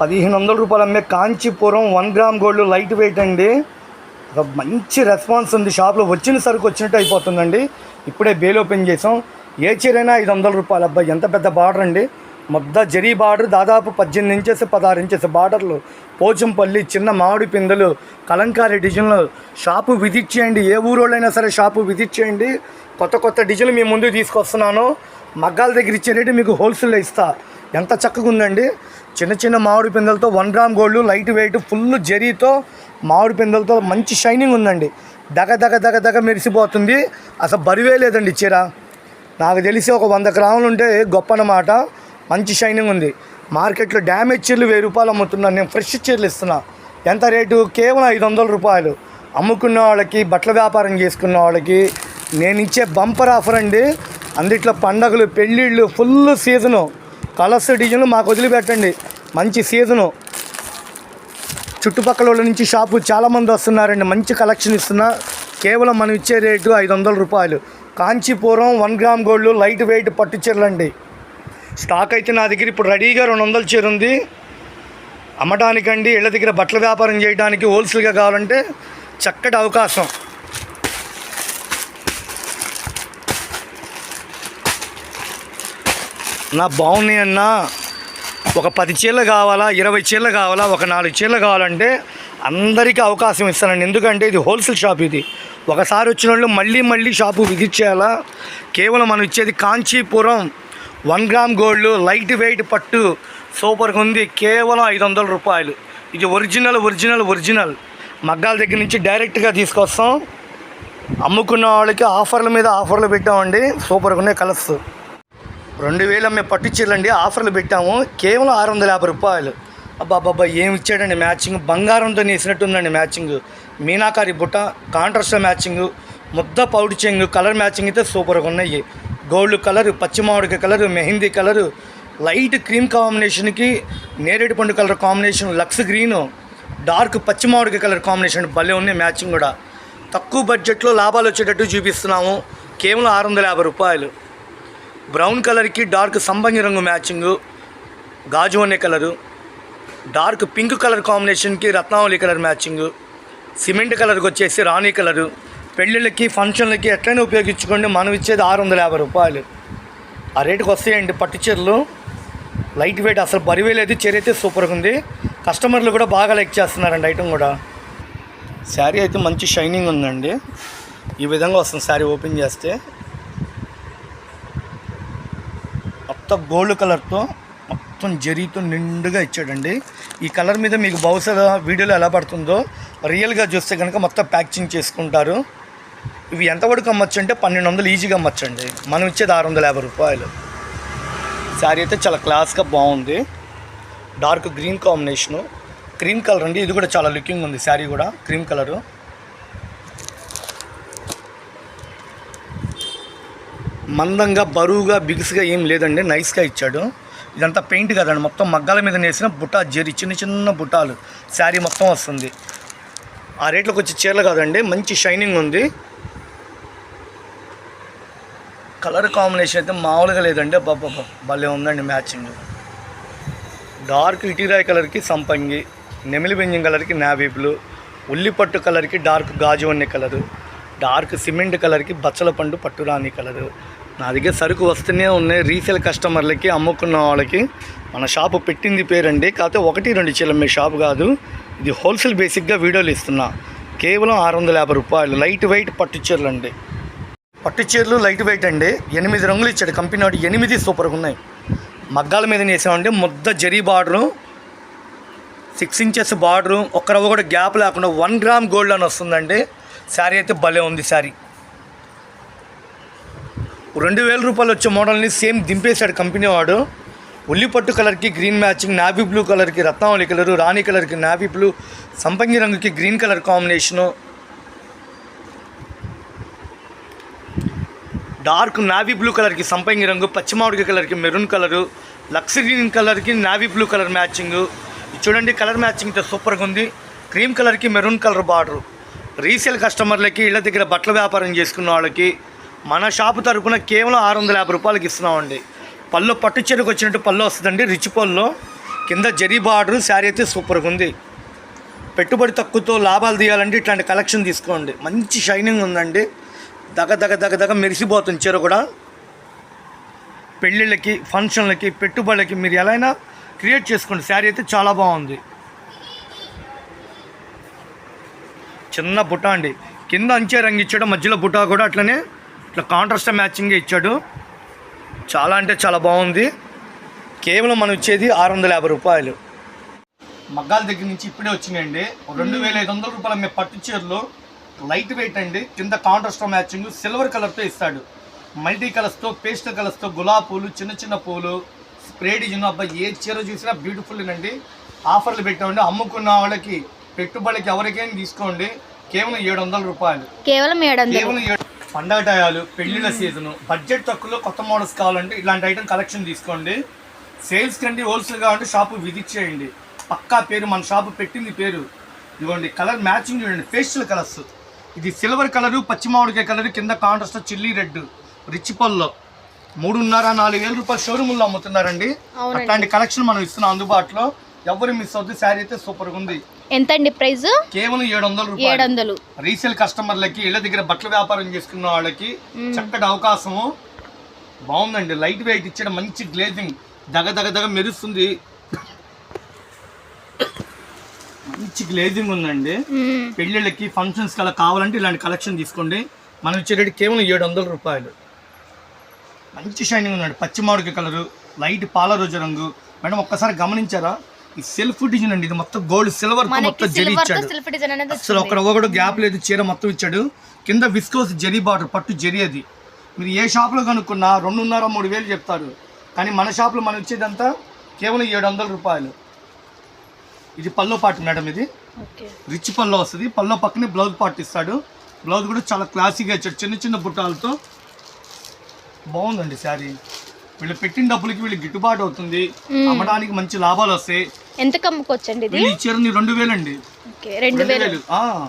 పదిహేను వందల రూపాయలు అమ్మే Kanchipuram one gram gold light weight అండి. ఒక మంచి రెస్పాన్స్ ఉంది. షాప్లో వచ్చిన సరుకు వచ్చినట్టు అయిపోతుందండి. ఇప్పుడే బేల్ ఓపెన్ చేసాం. ఏ చీరైనా ఐదు వందల రూపాయలు. అబ్బాయి ఎంత పెద్ద బార్డర్ అండి. మొద్ద జరీ బార్డర్ దాదాపు పద్దెనిమిది ఇంచెస్ పదహారు ఇంచెస్ బార్డర్లు. పోచంపల్లి చిన్న మామిడి పిందెలు కలంకారీ డిజైన్లు. షాపు విజిట్ చేయండి. ఏ ఊరోళ్ళైనా సరే షాపు విజిట్ చేయండి. కొత్త కొత్త డిజైన్లు మీ ముందు తీసుకొస్తున్నాను. మగ్గాల దగ్గర ఇచ్చే రేటు మీకు హోల్సేల్లో ఇస్తా. ఎంత చక్కగా ఉందండి చిన్న చిన్న మామిడి పిందెలతో one gram gold light weight full జరీతో మామిడి పిందెలతో మంచి షైనింగ్ ఉందండి. దగ దగ దగ దగ మెరిసిపోతుంది. అసలు బరువే లేదండి చీర. నాకు తెలిసి ఒక వంద గ్రాములు ఉంటే గొప్ప అన్నమాట మంచి షైనింగ్ ఉంది. మార్కెట్లో డ్యామేజ్ చీరలు వెయ్యి రూపాయలు అమ్ముతున్నాను. నేను ఫ్రెష్ చీరలు ఇస్తున్నా. ఎంత రేటు? కేవలం ఐదు వందల రూపాయలు. అమ్ముకున్న వాళ్ళకి బట్టల వ్యాపారం చేసుకున్న వాళ్ళకి నేను ఇచ్చే బంపర్ ఆఫర్ అండి. అందుట్లో పండగలు పెళ్ళిళ్ళు ఫుల్ సీజను. కలర్స్ డిజైన్లు మాకు వదిలిపెట్టండి. మంచి సీజను. చుట్టుపక్కల వాళ్ళ నుంచి షాపు చాలామంది వస్తున్నారండి. మంచి కలెక్షన్ ఇస్తున్నా. కేవలం మనం ఇచ్చే రేటు ఐదు వందల రూపాయలు. Kanchipuram one gram gold light weight పట్టు చీరలండి. స్టాక్ అయితే నా దగ్గర ఇప్పుడు రెడీగా రెండు వందల చీర ఉంది. అమ్మటానికండి ఇళ్ళ దగ్గర బట్టల వ్యాపారం చేయడానికి హోల్సేల్గా కావాలంటే చక్కటి అవకాశం. నా బాగున్నాయి అన్నా ఒక పది చీరలు కావాలా ఇరవై చీరలు కావాలా ఒక నాలుగు చీరలు కావాలంటే అందరికీ అవకాశం ఇస్తానండి. ఎందుకంటే ఇది హోల్సేల్ షాప్ ఇది. ఒకసారి వచ్చిన వాళ్ళు మళ్ళీ మళ్ళీ షాపు విజిట్ చేయాలా? కేవలం మనం ఇచ్చేది Kanchipuram one gram gold light weight పట్టు సూపర్గా ఉంది కేవలం ఐదు వందల రూపాయలు. ఇది ఒరిజినల్ ఒరిజినల్ ఒరిజినల్. మగ్గాల దగ్గర నుంచి డైరెక్ట్గా తీసుకొస్తాం. అమ్ముకున్న వాళ్ళకి ఆఫర్ల మీద ఆఫర్లు పెట్టామండి. సూపర్గా ఉన్నాయి కలర్స్. రెండు వేలు అమ్మే పట్టు చీరలండి ఆఫర్లు పెట్టాము. కేవలం ఆరు వందల యాభై రూపాయలు. అబ్బాబ్బాబ్బా ఏమి ఇచ్చాడండి మ్యాచింగ్? బంగారంతో నేసినట్టుందండి మ్యాచింగ్. మీనాకారి బుట్ట కాంట్రాస్ట్ మ్యాచింగ్ ముద్ద పౌడి చెంగు కలర్ మ్యాచింగ్ అయితే సూపర్గా ఉన్నాయి. Gold colour పచ్చిమామిడికి colour mehndi colour light cream కాంబినేషన్కి నేరేడు పండు colour combination lux green dark పచ్చిమామిడికి colour combination భలే ఉన్నాయి మ్యాచింగ్ కూడా. తక్కువ బడ్జెట్లో లాభాలు వచ్చేటట్టు చూపిస్తున్నాము. కేవలం ఆరు వందల యాభై రూపాయలు. బ్రౌన్ కలర్కి డార్క్ సంబంగి రంగు మ్యాచింగు గాజు అనే కలరు డార్క్ పింక్ కలర్ కాంబినేషన్కి రత్నావళి కలర్ మ్యాచింగు సిమెంట్ కలర్కి వచ్చేసి రాణి కలరు. పెళ్ళిళ్ళకి ఫంక్షన్లకి ఎట్లయినా ఉపయోగించుకోండి. మనం ఇచ్చేది ఆరు వందల యాభై రూపాయలు. ఆ రేటుకి వస్తాయండి పట్టు చీరలు. లైట్ వెయిట్ అసలు బరువే లేదు చీర అయితే సూపర్గా ఉంది. కస్టమర్లు కూడా బాగా లైక్ చేస్తున్నారండి ఐటమ్ కూడా. శారీ అయితే మంచి షైనింగ్ ఉందండి. ఈ విధంగా వస్తుంది శారీ ఓపెన్ చేస్తే. మొత్తం గోల్డ్ కలర్తో మొత్తం జరీతో నిండుగా ఇచ్చాడండి. ఈ కలర్ మీద మీకు బహుశా వీడియోలో ఎలా పడుతుందో రియల్గా చూస్తే కనుక మొత్తం ప్యాకింగ్ చేసుకుంటారు. ఇవి ఎంత వరకు అమ్మచ్చు అంటే పన్నెండు వందలు ఈజీగా అమ్మచ్చండి. మనం ఇచ్చేది ఆరు వందల యాభై రూపాయలు. శారీ అయితే చాలా క్లాస్గా బాగుంది. Dark green combination. Cream colour అండి. ఇది కూడా చాలా లుకింగ్ ఉంది శారీ కూడా. Cream colour. మందంగా బరువుగా బిగుసుగా ఏం లేదండి. నైస్గా ఇచ్చాడు. ఇదంతా పెయింట్ కదండి. మొత్తం మగ్గాల మీద నేసిన బుట్ట జరి చిన్న చిన్న బుట్టాలు శారీ మొత్తం వస్తుంది. ఆ రేట్లోకి వచ్చే చీరలు కాదండి. మంచి షైనింగ్ ఉంది. కలర్ కాంబినేషన్ అయితే మామూలుగా లేదండి. బాబా భలే ఉందండి మ్యాచింగ్ డార్క్ ఇటీరాయ్ కలర్కి సంపంగి నెమిలి బెంజం కలర్కి నావీ బ్లూ ఉల్లిపట్టు కలర్కి డార్క్ గాజు కలరు డార్క్ సిమెంట్ కలర్కి బచ్చల పండు పట్టురాణి కలరు నా దగ్గర సరుకు వస్తూనే ఉన్నాయి. రీసేల్ కస్టమర్లకి అమ్ముకున్న వాళ్ళకి. మన షాపు పెట్టింది పేరండి. కాకపోతే ఒకటి రెండు చీరలు మీ షాప్ కాదు. ఇది హోల్సేల్ బేసిక్గా వీడియోలు ఇస్తున్నా. కేవలం ఆరు వందల యాభై రూపాయలు. లైట్ వెయిట్ పట్టు చీరలు అండి. పట్టు చీరలు లైట్ వెయిట్ అండి. ఎనిమిది రంగులు ఇచ్చాడు. కంపెనీ వాడు ఎనిమిది సూపర్గా ఉన్నాయి. మగ్గాల మీద వేసామండి ముద్ద zari border. Six inches border. ఒక్క రవ్వ కూడా గ్యాప్ లేకుండా వన్ గ్రామ్ గోల్డ్ అని వస్తుందండి. శారీ అయితే భలే ఉంది శారీ. రెండు వేల రూపాయలు వచ్చే మోడల్ని సేమ్ దింపేశాడు కంపెనీ వాడు. ఉల్లిపట్టు కలర్కి గ్రీన్ మ్యాచింగ్ నావీ బ్లూ కలర్కి రత్నావళి కలరు రాణి కలర్కి నావీ బ్లూ సంపంగి రంగుకి green colour combination. Dark navy blue కలర్కి సంపంగి రంగు పచ్చిమామిడికాయ కలర్కి మెరూన్ కలరు లక్స్ గ్రీన్ కలర్కి నావీ బ్లూ కలర్ మ్యాచింగ్. చూడండి కలర్ మ్యాచింగ్ సూపర్గా ఉంది. క్రీమ్ కలర్కి మెరూన్ కలర్ బార్డర్. రీసేల్ కస్టమర్లకి ఇళ్ళ దగ్గర బట్టల వ్యాపారం చేసుకున్న వాళ్ళకి మన షాపు తరపున కేవలం ఆరు వందల యాభై రూపాయలకి ఇస్తున్నామండి. పళ్ళు పట్టు చెరుకు వచ్చినట్టు పళ్ళు వస్తుందండి. రిచ్ పళ్ళు. కింద జరీ బార్డర్ శారీ అయితే సూపర్గా ఉంది. పెట్టుబడి తక్కువతో లాభాలు తీయాలంటే ఇట్లాంటి కలెక్షన్ తీసుకోండి. మంచి షైనింగ్ ఉందండి. దగ దగ దగ దగ మెరిసిపోతుంది చీర కూడా. పెళ్ళిళ్ళకి ఫంక్షన్లకి పెట్టుబడులకి మీరు ఎలా అయినా క్రియేట్ చేసుకోండి. శారీ అయితే చాలా బాగుంది. చిన్న బుట్ట అండి. కింద అంచే రంగు ఇచ్చాడు మధ్యలో బుట్ట కూడా అట్లనే ఇట్లా కాంట్రాస్ట్ మ్యాచింగ్ ఇచ్చాడు. చాలా అంటే చాలా బాగుంది. కేవలం మనం ఇచ్చేది ఆరు వందల యాభై రూపాయలు. మగ్గాల దగ్గర నుంచి ఇప్పుడే వచ్చినాయండి. రెండు వేల ఐదు వందల రూపాయల మీ పట్టు చీరలు లైట్ వెయిట్ అండి. కింద కాంట్రాస్ట్ మ్యాచింగ్ సిల్వర్ కలర్తో ఇస్తాడు. మల్టీ కలర్స్తో పేస్టల్ కలర్స్తో గులాబీ పూలు చిన్న చిన్న పూలు స్ప్రే డిజైన్. అబ్బాయి ఏ చీర చూసినా బ్యూటిఫుల్ అండి. ఆఫర్లు పెట్టామండి. అమ్ముకున్న వాళ్ళకి పెట్టుబడికి ఎవరికైనా తీసుకోండి. కేవలం ఏడు వందల రూపాయలు. కేవలం ఏడు కేవలం ఏడు పండగ టయాలు పెళ్ళిళ్ళ సీజన్ బడ్జెట్ తక్కువలో కొత్త మోడల్స్ కావాలంటే ఇలాంటి ఐటమ్ కలెక్షన్ తీసుకోండి. సేల్స్ కండి హోల్సేల్ కావాలంటే షాపు విజిట్ చేయండి పక్కా పేరు మన షాపు పెట్టింది పేరు. ఇదిగోండి కలర్ మ్యాచింగ్ చూడండి ఫేషియల్ కలర్స్ ఇది సిల్వర్ కలరు పచ్చి మామిడికాయ కలర్ కింద contrast chilli red rich pallu మూడున్నర నాలుగు వేల రూపాయలు షోరూముల్లో అమ్ముతున్నారండి. అట్లాంటి కలెక్షన్ మనం ఇస్తున్నాం అందుబాటులో. ఎవరు మిస్ అవుతుంది శారీ అయితే సూపర్గా ఉంది. ఎంత అండి ప్రైస్ కేవలం ఏడు వందల ఏడు రూపాయలు. వందలు రీసేల్ కస్టమర్లకి ఇళ్ళ దగ్గర బట్టల వ్యాపారం చేసుకున్న వాళ్ళకి చక్కటి అవకాశము. బాగుందండి. లైట్ వెయిట్ ఇచ్చడం మంచి గ్లేజింగ్. దగ దగ దగ మెరుస్తుంది. మంచి గ్లేజింగ్ ఉందండి. పెళ్ళిళ్ళకి ఫంక్షన్స్ అలా కావాలంటే ఇలాంటి కలెక్షన్ తీసుకోండి. మనం ఇచ్చేటట్టు కేవలం ఏడు వందల రూపాయలు. మంచి షైనింగ్ ఉందండి. పచ్చి మామిడికాయ కలరు లైట్ పాల రోజు రంగు. మేడం ఒక్కసారి గమనించారా? ఈ సెల్ఫ్ డిజైన్ అండి ఇది మొత్తం గోల్డ్ సిల్వర్ మొత్తం జరి ఇచ్చాడు. అసలు ఒక రవ్వ కూడా గ్యాప్ లేదు చీర మొత్తం ఇచ్చాడు. కింద విస్కోస్ జరీ బార్డర్ పట్టు జరీ అది. మీరు ఏ షాప్లో కనుక్కున్నా రెండున్నర మూడు వేలు చెప్తారు. కానీ మన షాప్లో మనం ఇచ్చేదంతా కేవలం ఏడు వందల రూపాయలు. ఇది పల్లో పాటు మేడం ఇది. రిచ్ పల్లో వస్తుంది. పల్లో పక్కనే బ్లౌజ్ పార్ట్ ఇస్తాడు. బ్లౌజ్ కూడా చాలా క్లాసీగా ఇచ్చాడు. చిన్న చిన్న బుట్టాలతో. బాగుందండి శారీ. వీళ్ళు పెట్టిన డబ్బులకి వీళ్ళు గిట్టుబాటు అవుతుంది. అమ్మడానికి మంచి లాభాలు వస్తాయి. ఎంత కమ్ముకోవచ్చండి ఇది? వీళ్ళు చీరని రెండు వేలండి. ఓకే రెండు వేలు. ఆ,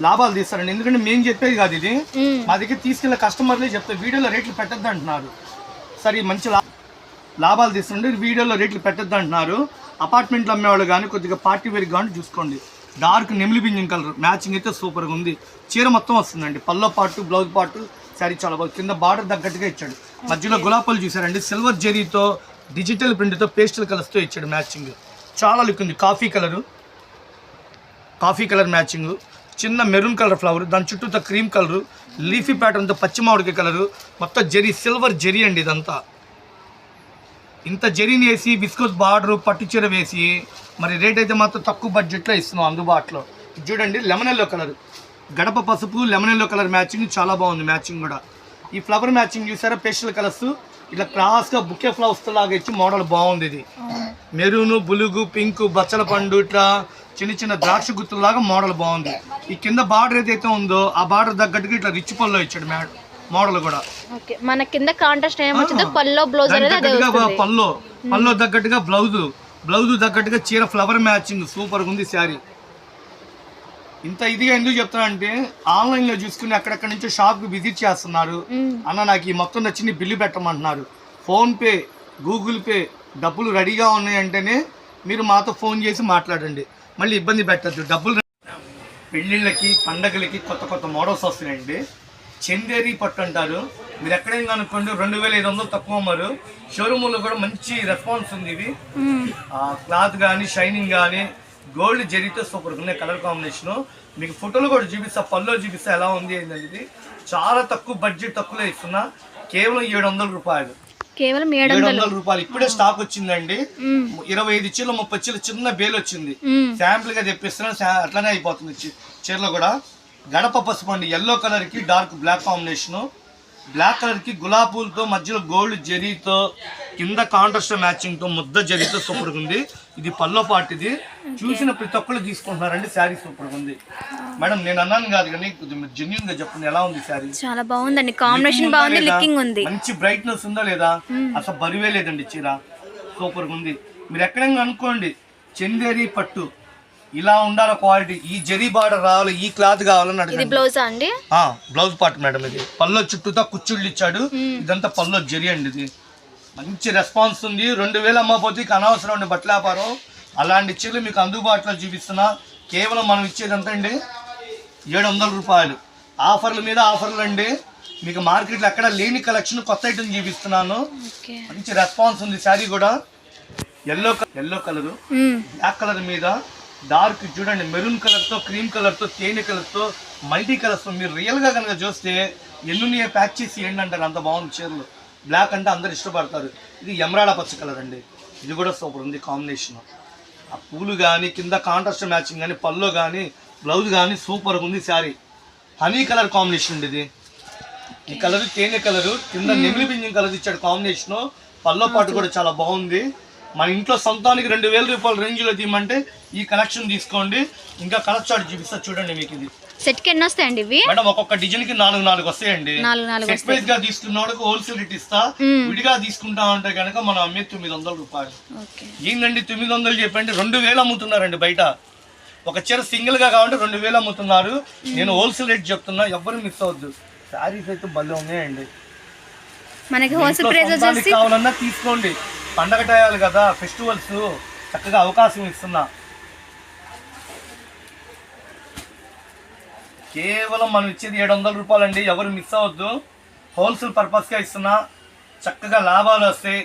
లాభాలు తీస్తారండి. ఎందుకంటే మేము చెప్పేది కాదు ఇది. మ్మ్. మా దగ్గర తీసుకెళ్ళే కస్టమర్లే చెప్తారు వీడియోలో రేట్లు పెట్టద్దు అంటున్నారు. సరే మంచి లా- లాభాలు తీస్తుండే వీడియోలో రేట్లు పెట్టద్దు అంటున్నారు. అపార్ట్మెంట్లో అమ్మేవాళ్ళు కానీ కొద్దిగా పార్టీ వేర్ కానీ చూసుకోండి. డార్క్ నెమిలి బింజం కలర్ మ్యాచింగ్ అయితే సూపర్గా ఉంది. చీర మొత్తం వస్తుందండి. పల్లో పాటు బ్లౌజ్ పాటు శారీ చాలా బాగుంది. కింద బార్డర్ తగ్గట్టుగా ఇచ్చాడు. మధ్యలో గులాపాలు చూసారండి. సిల్వర్ జెరీతో డిజిటల్ ప్రింట్తో పేస్టల్ కలర్స్తో ఇచ్చాడు మ్యాచింగ్. చాలా లుక్ ఉంది. Coffee colour. Coffee colour matching. చిన్న మెరూన్ కలర్ ఫ్లవర్. దాని చుట్టూతో క్రీమ్ కలరు. లీఫీ ప్యాటర్న్తో పచ్చి మామిడికాయ కలరు. మొత్తం జెరీ సిల్వర్ జెరీ అండి ఇదంతా. ఇంత జెరీని వేసి బిస్కోస్ బార్డర్ పట్టు చీర వేసి మరి రేట్ అయితే మాత్రం తక్కువ బడ్జెట్లో ఇస్తున్నాం అందుబాటులో. చూడండి లెమన్ ఎల్లో కలర్. గడప పసుపు లెమన్ ఎల్లో కలర్ మ్యాచింగ్ చాలా బాగుంది మ్యాచింగ్ కూడా. ఈ ఫ్లవర్ మ్యాచింగ్ చూసారా? Pastel colours. ఇట్లా క్రాస్గా బుకే ఫ్లవర్స్ లాగా ఇచ్చి మోడల్ బాగుంది ఇది. మెరూను బులుగు పింక్ బచ్చల పండు ఇట్లా చిన్న చిన్న ద్రాక్ష గుత్తులాగా మోడల్ బాగుంది. ఈ కింద బార్డర్ ఏదైతే ఉందో ఆ బార్డర్ తగ్గట్టుగా ఇట్లా రిచ్ పల్లో ఇచ్చాడు మేడం మోడల్ కూడా. మన కింద కాంట్రాస్ట్ ఏమొచ్చిందో పల్లో బ్లౌజ్ పల్లో పల్లో తగ్గట్టుగా బ్లౌజ్ బ్లౌజ్ తగ్గట్టుగా చీర ఫ్లవర్ మ్యాచింగ్ సూపర్ ఉంది శారీ. ఇంత ఇదిగా ఎందుకు చెప్తున్నా అంటే ఆన్లైన్లో చూసుకుని అక్కడక్కడ నుంచి షాప్కి విజిట్ చేస్తున్నారు. అన్న నాకు ఈ మొత్తం నచ్చింది బిల్లు పెట్టమంటున్నారు. ఫోన్ పే గూగుల్ పే డబ్బులు రెడీగా ఉన్నాయంటేనే మీరు మాతో ఫోన్ చేసి మాట్లాడండి. మళ్ళీ ఇబ్బంది పెట్టద్దు. డబ్బులు పెళ్ళిళ్ళకి పండగలకి కొత్త కొత్త మోడల్స్ వస్తున్నాయండి. చందేరి పట్టు అంటారు. మీరు ఎక్కడైనా కనుక్కోండి రెండు వేల ఐదు వందలు తక్కువ అమ్మారు. షోరూముల్లో కూడా మంచి రెస్పాన్స్ ఉంది ఇది క్లాత్ కానీ షైనింగ్ కానీ గోల్డ్ జరిగితే సూపర్ ఉన్నాయి కలర్ కాంబినేషన్. మీకు ఫోటోలు కూడా చూపిస్తా పల్లో చూపిస్తా ఎలా ఉంది ఏంటంటే చాలా తక్కువ బడ్జెట్ తక్కువలో ఇస్తున్నా కేవలం ఏడు వందల రూపాయలు. కేవలం ఏడు వందలు రూపాయలు. ఇప్పుడే స్టాక్ వచ్చిందండి. ఇరవై ఐదు చీరలు ముప్పై చీరలు చిన్న బేల్ వచ్చింది. శాంపుల్గా తెప్పిస్తున్నా శా- అట్లానే అయిపోతుంది చీరలో కూడా. గడప పసుపు అండి ఎల్లో కలర్కి డార్క్ బ్లాక్ కాంబినేషన్ బ్లాక్ కలర్కి గులాబీ పూలతో మధ్యలో గోల్డ్ జరీతో కింద కాంట్రాస్ట్ మ్యాచింగ్తో ముద్ద జరీతో సూపర్ ఉంది. ఇది పల్లో పార్ట్ ఇది చూసిన ప్రతి ఒక్కళ్ళు తీసుకుంటున్నారండి. శారీ సూపర్ ఉంది. మేడం నేను అన్నాను కాదు కానీ జెన్యున్గా చెప్పండి. ఎలా ఉంది శారీ? చాలా బాగుందండి. కాంబినేషన్ బాగుంది? లుకింగ్ ఉంది. మంచి బ్రైట్నెస్ ఉందా లేదా? అసలు బరువే లేదండి చీర. సూపర్ ఉంది. మీరు ఎక్కడైనా అనుకోండి చందేరి పట్టు. ఇలా ఉండాలి క్వాలిటీ ఈ జరీ బార్డర్ రావాలి ఈ క్లాత్ కావాలని ఇది అడగండి బ్లౌజా అండి? బ్లౌజ్ పార్ట్ మేడం ఇది. పల్లో చుట్టూతా కుచ్చుళ్ళు ఇచ్చాడు. ఇదంతా పల్లో జరి అండి ఇది. మంచి రెస్పాన్స్ ఉంది. రెండు వేలు అమ్మకపోతే ఇక అనవసరం బట్టల వ్యాపారం అలాంటి చీరలు మీకు అందుబాటులో చూపిస్తున్నా. కేవలం మనం ఇచ్చేది ఎంత అండి ఏడు వందల రూపాయలు. ఆఫర్ల మీద ఆఫర్లు అండి. మీకు మార్కెట్లో ఎక్కడ లేని కలెక్షన్ కొత్త ఐటమ్ చూపిస్తున్నాను. మంచి రెస్పాన్స్ ఉంది శారీ కూడా. Yellow yellow colour. Black colour మీద. డార్క్ చూడండి మెరూన్ కలర్తో క్రీమ్ కలర్తో తేనె కలర్తో మల్టీ కలర్స్తో. మీరు రియల్గా కనుక చూస్తే ఎన్నున్నాయో ప్యాక్ చేసి ఏంటి అంటారు. అంత బాగుంది చీరలు. బ్లాక్ అంటే అందరు ఇష్టపడతారు. ఇది ఎమరాడ పచ్చ కలర్ అండి. ఇది కూడా సూపర్ ఉంది కాంబినేషన్. ఆ పూలు కానీ కింద కాంట్రాస్ట్ మ్యాచింగ్ కానీ పల్లో కానీ బ్లౌజ్ కానీ సూపర్గా ఉంది శారీ. హనీ కలర్ కాంబినేషన్ అండి ఇది. ఈ కలర్ తేనె కలర్ కింద నెమిలి పింఛన్ కలర్ ఇచ్చాడు కాంబినేషన్. పల్లో పాటు కూడా చాలా బాగుంది. మన ఇంట్లో సొంతానికి రెండు వేల రూపాయల రేంజ్లో తీయమంటే ఈ కలెక్షన్ తీసుకోండి. ఇంకా కలర్ చార్ట్ చూపిస్తా చూడండి మీకు ఇది. సెట్కి ఎన్ని వస్తాయండి ఇవి? మేడం ఒక్కొక్క డిజైన్కి నాలుగు నాలుగు వస్తాయండి. సెట్ ప్రైస్గా తీసుకున్నవాడికి హోల్సేల్ రేట్ ఇస్తా. విడిగా తీసుకుంటా అంటే కనుక మనం అమ్మే తొమ్మిది వందల రూపాయలు. ఏంటండి తొమ్మిది వందలు చెప్పండి? రెండు వేలు అమ్ముతున్నారండి బయట. ఒక చీర సింగిల్గా కావాలంటే రెండు వేలు అమ్ముతున్నారు. నేను హోల్సేల్ రేట్ చెప్తున్నా ఎవ్వరు మిస్ అవ్వద్దు. శారీస్ అయితే భలే ఉన్నాయండి. మనకి హోల్సేల్ ప్రైస్ కావాలన్నా తీసుకోండి. పండగ టయాలు కదా ఫెస్టివల్స్ చక్కగా అవకాశం ఇస్తున్నా. కేవలం మనం ఇచ్చేది ఏడు వందల రూపాయలు అండి ఎవరు మిస్ అవ్వద్దు. హోల్సేల్ పర్పస్గా ఇస్తున్నా. చక్కగా లాభాలు వస్తాయి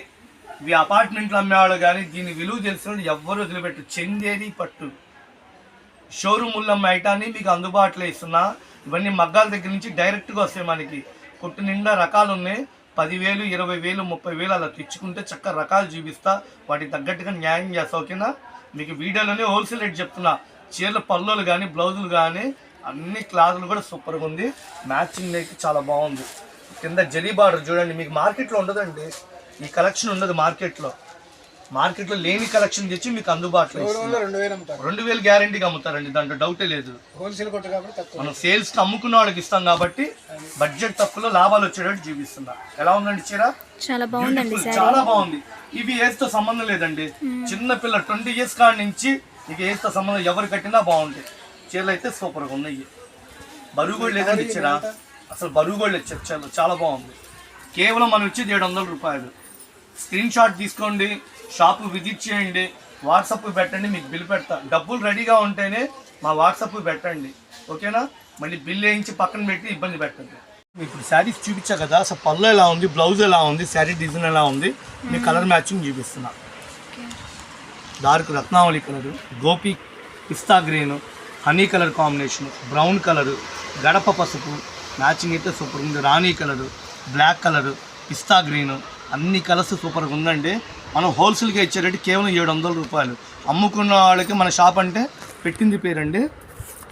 ఇవి అపార్ట్మెంట్లు అమ్మేవాళ్ళు కానీ దీని విలువ తెలిసిన వాళ్ళు ఎవ్వరు వదిలిపెట్టు చెందేది పట్టు. షోరూముల్లో అమ్మే ఐటాన్ని మీకు అందుబాటులో ఇస్తున్నా. ఇవన్నీ మగ్గాల దగ్గర నుంచి డైరెక్ట్గా వస్తాయి మనకి. కొట్టు నిండా రకాలు ఉన్నాయి పదివేలు ఇరవై వేలు ముప్పై వేలు అలా తెచ్చుకుంటే చక్కగా రకాలు చూపిస్తా. వాటికి తగ్గట్టుగా న్యాయం చేస్తా ఓకేనా? మీకు వీడియోలోనే హోల్సేల్ రేట్ చెప్తున్నా. చీరల పళ్ళులు కానీ బ్లౌజులు కానీ అన్ని క్లాతులు కూడా సూపర్గా ఉంది. మ్యాచింగ్ అయితే చాలా బాగుంది. కింద జరీ బార్డర్ చూడండి. మీకు మార్కెట్లో ఉండదండి. ఈ కలెక్షన్ ఉండదు మార్కెట్లో. మార్కెట్లో లేని కలెక్షన్ తెచ్చి మీకు అందుబాటులో. రెండు వేలు గ్యారంటీగా అమ్ముతారండి దాంట్లో డౌటే లేదు. హోల్సేల్ కొట్టు కాబట్టి తక్కువ. మనం సేల్స్కి అమ్ముకున్న వాళ్ళకి ఇస్తాం కాబట్టి బడ్జెట్ తక్కువలో లాభాలు వచ్చేటట్టు చూపిస్తున్నా ఎలా ఉందండి చీర? చాలా బాగుందండి చాలా బాగుంది. ఇవి ఏజ్తో సంబంధం లేదండి. చిన్న పిల్ల ట్వంటీ ఇయర్స్ కాడి నుంచి ఇక ఏజ్తో సంబంధం ఎవరు కట్టినా బాగుంటాయి. చీరలు అయితే సూపర్గా ఉన్నాయి. బరువు కూడా లేదండి చీర. అసలు బరువు కూడా లేదు చాలా బాగుంది. కేవలం మనం ఇచ్చేది ఏడు వందల రూపాయలు. స్క్రీన్ షాట్ తీసుకోండి. షాప్ విజిట్ చేయండి వాట్సాప్ పెట్టండి మీకు బిల్ పెడతా. డబ్బులు రెడీగా ఉంటేనే మా వాట్సాప్ పెట్టండి. ఓకేనా? మళ్ళీ బిల్ వేయించి పక్కన పెట్టి ఇబ్బంది పెట్టండి ఇప్పుడు శారీస్ చూపించా కదా అసలు పళ్ళు ఎలా ఉంది బ్లౌజ్ ఎలా ఉంది శారీ డిజైన్ ఎలా ఉంది మీ కలర్ మ్యాచింగ్ చూపిస్తున్నా. డార్క్ రత్నావళి కలర్ గోపి పిస్తా green honey colour combination brown colour గడప పసుపు మ్యాచింగ్ అయితే సూపర్ ఉంది రాణి కలర్ బ్లాక్ కలర్ పిస్తా గ్రీన్ అన్ని కలర్స్ సూపర్గా ఉందండి. మనం హోల్సేల్గా ఇచ్చే రేటు కేవలం ఏడు వందల రూపాయలు. అమ్ముకున్న వాళ్ళకి మన షాప్ అంటే పెట్టింది పేరండి.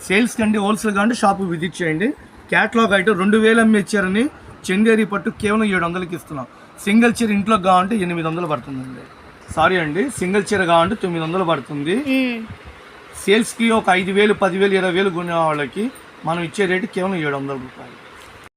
సేల్స్ కండి హోల్సేల్ కంటే షాప్ విజిట్ చేయండి. క్యాట్లాగ్ అయితే రెండు వేలు అమ్మి ఇచ్చారని చందేరి పట్టు కేవలం ఏడు వందలకి ఇస్తున్నాం. సింగిల్ చీర ఇంట్లో కావాలంటే ఎనిమిది వందలు పడుతుందండి. సారీ అండి సింగిల్ చీర కావాలంటే తొమ్మిది వందలు పడుతుంది. సేల్స్కి ఒక ఐదు వేలు పదివేలు ఇరవై వేలు కొనే వాళ్ళకి మనం ఇచ్చే రేటు కేవలం ఏడు వందల రూపాయలు.